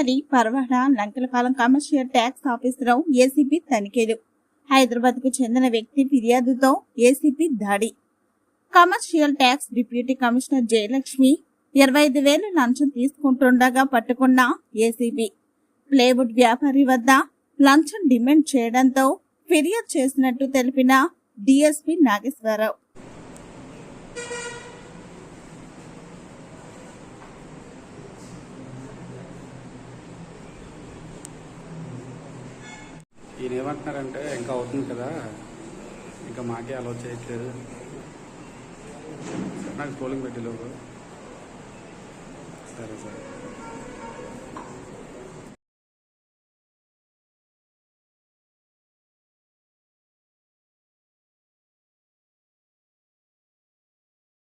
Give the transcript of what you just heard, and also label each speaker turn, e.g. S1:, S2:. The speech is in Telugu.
S1: నందిపేటలోని పర్వాడ లంకలపాలెం కమర్షియల్ ట్యాక్స్ ఆఫీసులో ఏసీపీ తనిఖీలు. హైదరాబాద్కు చెందిన వ్యక్తి ఫిర్యాదుతో ఏసీపీ దాడి. Commercial tax deputy commissioner Jayalakshmi ఇరవై ఐదు వేలు లంచం తీసుకుంటుండగా పట్టుకున్న ఏసీబీ ప్లేవుడ్ వ్యాపారి వద్ద లంచం డిమాండ్ చేయడంతో ఫిర్యాదు చేసినట్టు తెలిపిన డిఎస్పీ నాగేశ్వరరావు.
S2: ఈయన ఏమంటున్నారంటే ఇంకా అవుతుంది కదా ఇంకా మాకే అలో చేయట్లేదు. నాకు స్కూలింగ్ పెట్టి లోపు సరే సరే.